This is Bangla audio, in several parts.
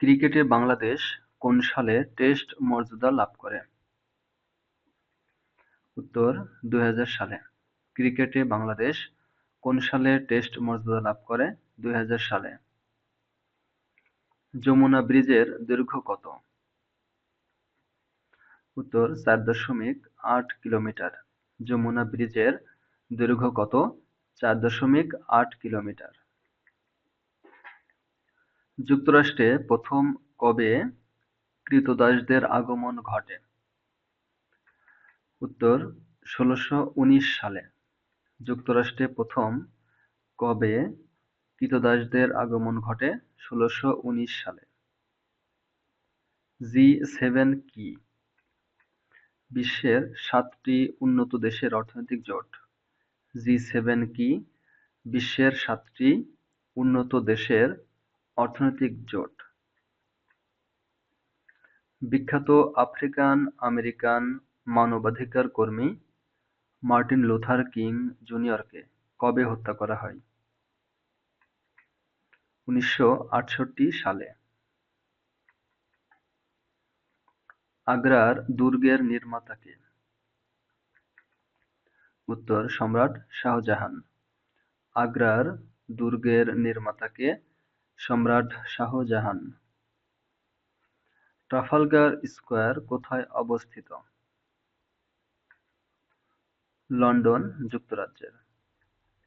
ক্রিকেটে বাংলাদেশ কোন সালে টেস্ট মর্যাদা লাভ করে? উত্তর: দুই হাজার সালে। ক্রিকেটে বাংলাদেশ কোন সালে টেস্ট মর্যাদা লাভ করে? দুই হাজার সালে। যমুনা ব্রিজের দৈর্ঘ্য কত? উত্তর: চার দশমিক আট কিলোমিটার। যমুনা ব্রিজের দৈর্ঘ্য কত? চার দশমিক আট কিলোমিটার। যুক্তরাষ্ট্রে প্রথম কবে ক্রীতদাসদের আগমন ঘটে? উত্তর: ষোলশো উনিশ সালে। যুক্তরাষ্ট্রে প্রথম কবে ক্রীতদাসদের আগমন ঘটে? ষোলশো উনিশ সালে। জি সেভেন কি? বিশ্বের সাতটি উন্নত দেশের অর্থনৈতিক জোট। জি সেভেন কি? বিশ্বের সাতটি উন্নত দেশের অর্থনৈতিক জোট। বিখ্যাত আফ্রিকান, আমেরিকান মানবাধিকার কর্মী মার্টিন লুথার কিং জুনিয়রকে কবে হত্যা করা হয়? উনিশশো আটষট্টি সালে। আগ্রার দুর্গের নির্মাতা কে? উত্তর: সম্রাট শাহজাহান। আগ্রার দুর্গের নির্মাতা কে? সম্রাট শাহজাহান। ট্রাফালগার স্কয়ার কোথায় অবস্থিত? লন্ডন, যুক্তরাজ্যের।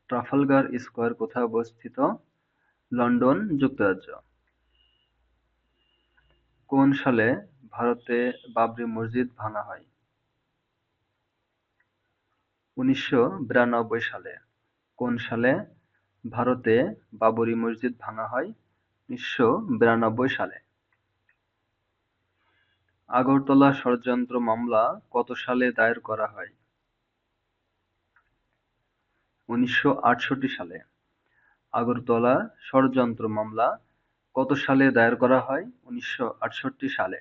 ট্রাফালগার স্কয়ার কোথায় অবস্থিত? লন্ডন, যুক্তরাজ্য। কোন সালে ভারতে বাবরি মসজিদ ভাঙা হয়? উনিশশো বিরানব্বই সালে। কোন সালে ভারতে বাবরি মসজিদ ভাঙা হয়? উনিশশো বিরানব্বই সালে। আগরতলা ষড়যন্ত্র মামলা কত সালে দায়ের করা হয়? উনিশশো আটষট্টি সালে। আগরতলা ষড়যন্ত্র মামলা কত সালে দায়ের করা হয়? উনিশশো আটষট্টি সালে।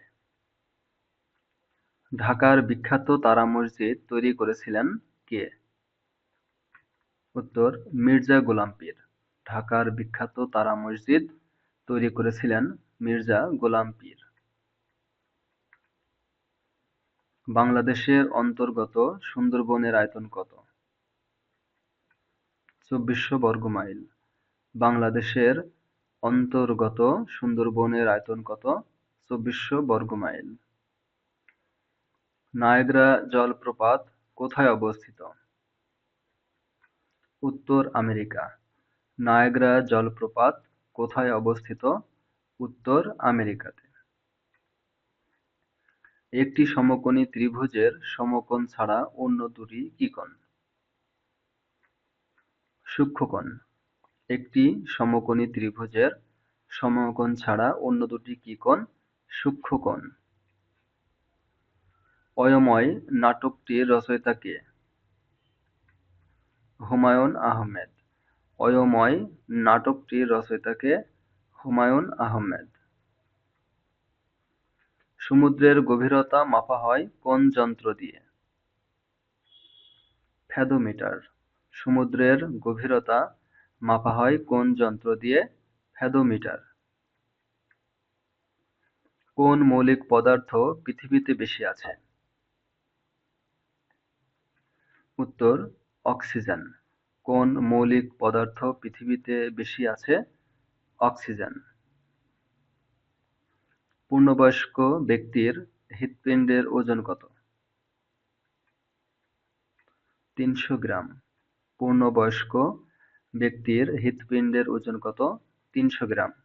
ঢাকার বিখ্যাত তারা মসজিদ তৈরি করেছিলেন কে? উত্তর: মির্জা গোলাম পীর। ঢাকার বিখ্যাত তারা মসজিদ তৈরি করেছিলেন মির্জা গোলাম পীর। বাংলাদেশের অন্তর্গত সুন্দরবনের আয়তন কত? চব্বিশশো বর্গমাইল। বাংলাদেশের অন্তর্গত সুন্দরবনের আয়তন কত? চব্বিশশো বর্গমাইল। নায়াগ্রা জলপ্রপাত কোথায় অবস্থিত? উত্তর আমেরিকা। নায়াগ্রা জলপ্রপাত কোথায় অবস্থিত? উত্তর আমেরিকাতে। একটি সমকোণী ত্রিভুজের সমকোণ ছাড়া অন্য দুটি কি কোণ? সূক্ষ্মকোণ। একটি সমকোণী ত্রিভুজের সমকোণ ছাড়া অন্য দুটি কি কোণ? সূক্ষ্মকোণ। অয়ময় নাটকটির রচয়িতা কে? হুমায়ূন আহমেদ। অয়ময় নাটকটির রচয়িতা কে? হুমায়ূন আহমেদ। সমুদ্রের গভীরতা মাপা হয় কোন যন্ত্র দিয়ে? ফ্যাদোমিটার। সমুদ্রের গভীরতা মাপা হয় কোন যন্ত্র দিয়ে? ফ্যাদোমিটার। কোন মৌলিক পদার্থ পৃথিবীতে বেশি আছে? উত্তর: অক্সিজেন। কোন মৌলিক পদার্থ পৃথিবীতে বেশি আছে? অক্সিজেন। পূর্ণবয়স্ক ব্যক্তির হৃৎপিণ্ডের ওজন কত? তিনশো গ্রাম। পূর্ণবয়স্ক ব্যক্তির হৃৎপিণ্ডের ওজন কত? তিনশো গ্রাম।